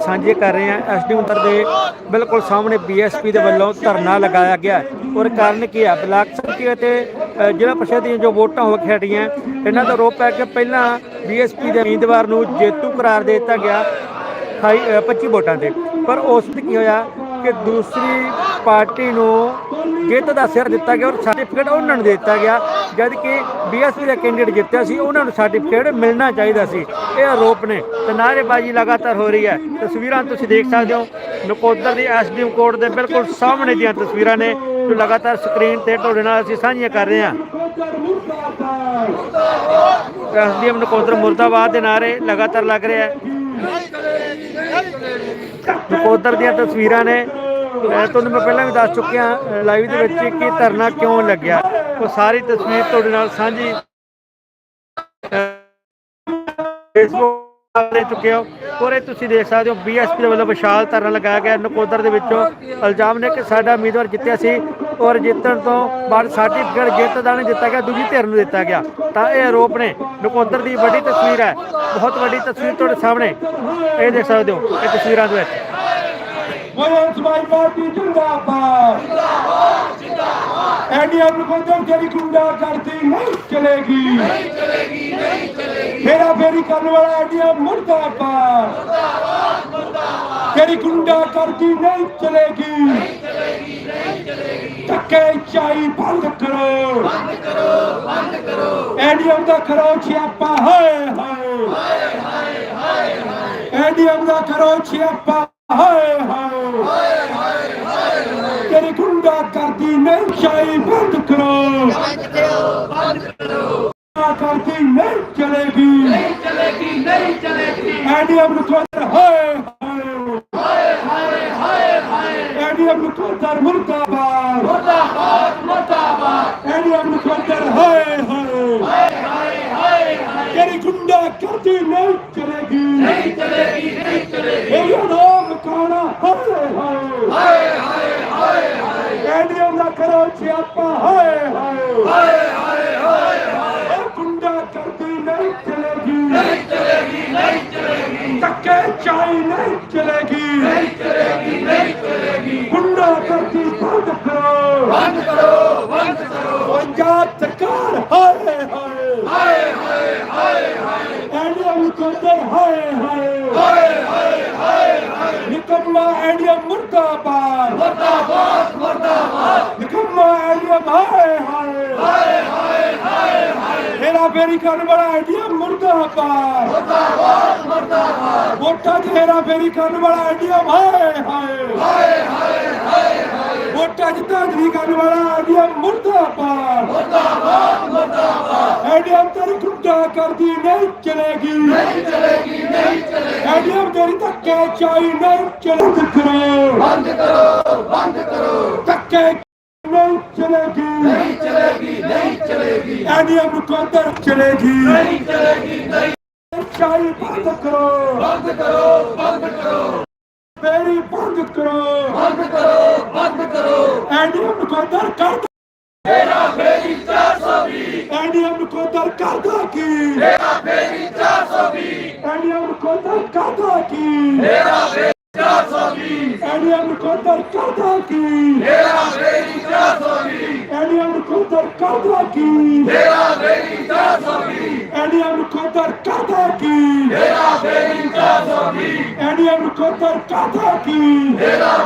ਸਾਂਝੇ ਕਰ ਰਹੇ ਹਾਂ। ਐਸਡੀ ਮੰਤਰ ਦੇ ਬਿਲਕੁਲ ਸਾਹਮਣੇ ਬੀਐਸਪੀ ਦੇ ਵੱਲੋਂ ਧਰਨਾ ਲਗਾਇਆ ਗਿਆ ਔਰ ਕਾਰਨ ਕੀ ਹੈ? ਬਲਾਕ ਸੰਮਤੀ ਅਤੇ ਜ਼ਿਲ੍ਹਾ ਪਰਿਸ਼ਦ ਦੀਆਂ ਜੋ ਵੋਟਾਂ ਹੋ ਕੇ ਹਟੀਆਂ ਇਹਨਾਂ ਦਾ ਆਰੋਪ ਹੈ ਕਿ ਪਹਿਲਾਂ ਬੀਐਸਪੀ ਦੇ ਉਮੀਦਵਾਰ ਨੂੰ ਜੇਤੂ ਕਰਾਰ ਦੇ ਦਿੱਤਾ ਗਿਆ ਅਠਾਈ ਅ, 25 ਵੋਟਾਂ ਤੇ। ਪਰ ਉਸ ਵਿੱਚ ਕੀ ਹੋਇਆ? ਕਿ ਦੂਸਰੀ ਪਾਰਟੀ ਨੂੰ ਜਿੱਤ ਦਾ ਸਿਰ ਦਿੱਤਾ ਗਿਆ ਔਰ ਸਰਟੀਫਿਕੇਟ ਉਹਨਾਂ ਨੂੰ ਦੇ ਦਿੱਤਾ ਗਿਆ, ਜਦ ਕਿ ਬੀਐਸਪੀ ਦਾ ਕੈਂਡੀਡੇਟ ਜਿੱਤਿਆ ਸੀ, ਉਹਨਾਂ ਨੂੰ ਸਰਟੀਫਿਕੇਟ ਮਿਲਣਾ ਚਾਹੀਦਾ ਸੀ। ਇਹ ਆਰੋਪ ਨੇ। ਤੇ ਨਾਅਰੇਬਾਜ਼ੀ ਲਗਾਤਾਰ ਹੋ ਰਹੀ ਹੈ। ਤਸਵੀਰਾਂ ਤੁਸੀਂ ਦੇਖ ਸਕਦੇ ਹੋ। ਨਕੋਦਰ ਦੀ ਐਸਡੀਐਮ ਕੋਰਟ ਦੇ ਬਿਲਕੁਲ ਸਾਹਮਣੇ ਦੀਆਂ ਤਸਵੀਰਾਂ ਨੇ, ਜੋ ਲਗਾਤਾਰ ਸਕਰੀਨ ਤੇ ਤੁਹਾਡੇ ਨਾਲ ਅਸੀਂ ਸਾਂਝੀਆਂ ਕਰ ਰਹੇ ਹਾਂ। ਐਸਡੀਐਮ ਨਕੋਦਰ ਮੁਰਦਾਬਾਦ ਦੇ ਨਾਰੇ ਲਗਾਤਾਰ ਲੱਗ ਰਿਹਾ ਹੈ। ਨਕੋਦਰ ਦੀਆਂ ਤਸਵੀਰਾਂ ਨੇ। ਤੁਹਾਨੂੰ ਮੈਂ ਪਹਿਲਾਂ ਵੀ ਦੱਸ ਚੁੱਕਿਆ ਲਾਈਵ ਦੇ ਵਿੱਚ ਕਿ ਧਰਨਾ ਕਿਉਂ ਲੱਗਿਆ? ਉਹ ਸਾਰੀ ਤਸਵੀਰ ਤੁਹਾਡੇ ਨਾਲ ਸਾਂਝੀ। ਫੇਸਬੁੱਕ ਦੇ ਚੁੱਕੇ ਹੋ। ਔਰ ਇਹ ਤੁਸੀਂ ਦੇਖ ਸਕਦੇ ਹੋ ਬੀਐਸਪੀ ਦੇ ਵੱਲੋਂ ਵਿਸ਼ਾਲ ਧਰਨਾ ਲਗਾਇਆ ਗਿਆ। ਨਕੋਦਰ ਦੇ ਵਿੱਚੋਂ ਇਲਜ਼ਾਮ ਨੇ ਕਿ ਸਾਡਾ ਉਮੀਦਵਾਰ ਜਿੱਤਿਆ ਸੀ। ਔਰ ਜਿੱਤਣ ਤੋਂ ਬਾਅਦ ਸਰਟੀਫਿਕੇਟ ਜਿੱਤ ਦਾ ਨਹੀਂ ਦਿੱਤਾ ਗਿਆ ਦੂਜੀ ਧਿਰ ਨੂੰ ਦਿੱਤਾ ਗਿਆ। ਤਾਂ ਇਹ ਆਰੋਪ ਨੇ। ਨਕੋਦਰ ਦੀ ਵੱਡੀ ਤਸਵੀਰ ਹੈ। ਬਹੁਤ ਵੱਡੀ ਤਸਵੀਰ ਤੁਹਾਡੇ ਸਾਹਮਣੇ। ਇਹ ਦੇਖ ਸਕਦੇ ਹੋ ਇਹ ਤਸਵੀਰਾਂ ਦੇ ਵਿੱਚ। ਵੋਟ ਸਮਾਜ ਪਾਰਟੀ ਜਿੰਦਾਬਾਦ। ਜਿੰਦਾਬਾਦ ਜਿੰਦਾਬਾਦ ਐਡੀਐਮ ਨੂੰ ਕਹਿੰਦੇ ਜਿਹੜੀ ਗੁੰਡਾ ਕਰਦੀ ਨਹੀਂ ਚਲੇਗੀ। ਨਹੀਂ ਚਲੇਗੀ ਨਹੀਂ ਚਲੇਗੀ। ਫੇਰਾ ਫੇਰੀ ਕਰਨ ਵਾਲਾ ਐਡੀਐਮ ਮੁਰਦਾਬਾਦ ਮੁਰਦਾਬਾਦ ਮੁਰਦਾਬਾਦ। ਜਿਹੜੀ ਗੁੰਡਾ ਕਰਦੀ ਨਹੀਂ ਚਲੇਗੀ। ਨਹੀਂ ਚਲੇਗੀ ਨਹੀਂ ਚਲੇਗੀ ਧੱਕੇ ਚਾਈ ਬੰਦ ਕਰੋ। ਬੰਦ ਕਰੋ ਬੰਦ ਕਰੋ ਐਡੀਐਮ ਦਾ ਕਰੋ ਛਿਆਪਾ ਹਾਏ ਹਾਏ। ਹਾਏ ਹਾਏ ਹਾਏ ਐਡੀਐਮ ਦਾ ਕਰੋ ਛਿਆਪਾ ਹਾਏ ਹਾਏ। ਹਾਏ ਹਾਏ ਤੇਰੀ ਗੁੰਡਾ ਕਰਦੀ ਨਹੀਂ ਚਾਈ ਬੰਦ ਕਰੋ। ਬੰਦ ਕਰੋ ਬੰਦ ਕਰੋ ਕਰਦੀ ਨਹੀਂ ਚਲੇਗੀ। ਨਹੀਂ ਚਲੇਗੀ ਨਹੀਂ ਚਲੇਗੀ। ਐਡੀਐਮ ਨੂੰ ਕੋਦਰ ਹਾਏ ਹਾਏ ਹਾਏ ਹਾਏ ਚਲੇਗੀ ਧੱਕੇ ਚਾਈ ਨਹੀਂ ਚਲੇਗੀ ਨਹੀਂ ਚਲੇਗੀ ਨਹੀਂ ਚਲੇਗੀ ਗੁੰਡਾ ਕਰਦੀ ਬੰਦ ਕਰੋ ਬੰਦ ਕਰੋ ਬੰਦ ਕਰੋ ਪੰਜਾਬ ਸਰਕਾਰ ਹਾਏ ਹਾਏ ਹਾਏ ਹਾਏ ਹਾਏ ਐਡੀਐਮ ਕੋਦਰ ਹਾਏ। ਹਾਏ ਹਾਏ ਹਾਏ ਹਾਏ। ਨਿਕੰਮਾ ਐਡੀਐਮ ਮੁਰਦਾਬਾਦ। ਮੁਰਦਾਬਾਦ ਮੁਰਦਾਬਾਦ। ਨਿਕੰਮਾ ਐਡੀਐਮ ਹਾਏ ਹਾਏ। ਹਾਏ ਹਾਏ ਹਾਏ ਮੇਰਾ ਫੇਰੀ ਕਰਨ ਵਾਲਾ ਐਡੀਐਮ ਮੁਰਦਾਬਾਦ। ਮੁਰਦਾਬਾਦ ਮੁਰਦਾਬਾਦ। ਵੋਟਾਂ 'ਚ ਹੇਰਾ ਫੇਰੀ ਕਰਨ ਵਾਲਾ ਐਡੀਐਮ ਹਾਏ ਹਾਏ। ਹਾਏ ਹਾਏ ਹਾਏ ਵੋਟਾਂ 'ਚ ਧਾਂਦਲੀ ਕਰਨ ਵਾਲਾ ਐਡੀਐਮ ਮੁਰਦਾਬਾਦ। ਮੁਰਦਾਬਾਦ ਮੁਰਦਾਬਾਦ। ਐਡੀਐਮ ਤੇਰੀ ਗੁੰਡਾ ਕਰਦੀ ਨਹੀਂ ਚਲੇਗੀ। ਨਹੀਂ ਚਲੇਗੀ ਨਹੀਂ ਚਲੇਗੀ। ਐਡੀਐਮ ਤੇਰੀ ਧੱਕੇ ਚਾਈ ਨਹੀਂ ਕਰੋ ਬੰਦ ਕਰੋ ਬੰਦ ਕਰੋ। ਧੱਕੇ ਨਹੀਂ ਚਲੇਗੀ। ਨਹੀਂ ਚਲੇਗੀ ਨਹੀਂ ਚਲੇਗੀ। ਐਡੀਐਮ ਨੂੰ ਕੋਦਰ ਚਲੇਗੀ। ਨਹੀਂ ਚਲੇਗੀ ਨਹੀਂ। ਚਾਈ ਬੰਦ ਕਰੋ। ਬੰਦ ਕਰੋ ਬੰਦ ਕਰੋ। ਮੇਰੀ ਬੰਦ ਕਰੋ। ਬੰਦ ਕਰੋ ਬੰਦ ਕਰੋ। ਐਡੀਐਮ ਨੂੰ ਕੋਦਰ ਕਰ ਮੇਰਾ ਫੇਰੀ 420 ਐਡੀਐਮ ਨੂੰ ਕੋਦਰ ਕਰਦਾ ਕੀ ਮੇਰਾ ਫੇਰੀ 420 ਐਡੀਐਮ ਨੂੰ ਕੋਦਰ ਕਰਦਾ ਕੀ ਮੇਰਾ ਫੇਰੀ 420 ਐਡੀਐਮ ਨੂੰ ਕੋਦਰ ਕਰਦਾ ਕੀ ਮੇਰਾ ਫੇਰੀ 420 ਐਡੀਐਮ ਨੂੰ ਕੋਦਰ ਕਰਦਾ ਕੀ ਮੇਰਾ ਫੇਰੀ 420 ਐਡੀਐਮ ਨੂੰ ਕੋਦਰ ਕਰਦਾ ਕੀ ਮੇਰਾ ਫੇਰੀ 420 ਐਡੀਐਮ ਨੂੰ ਕੋਦਰ ਕਰਦਾ ਕੀ ਮੇਰਾ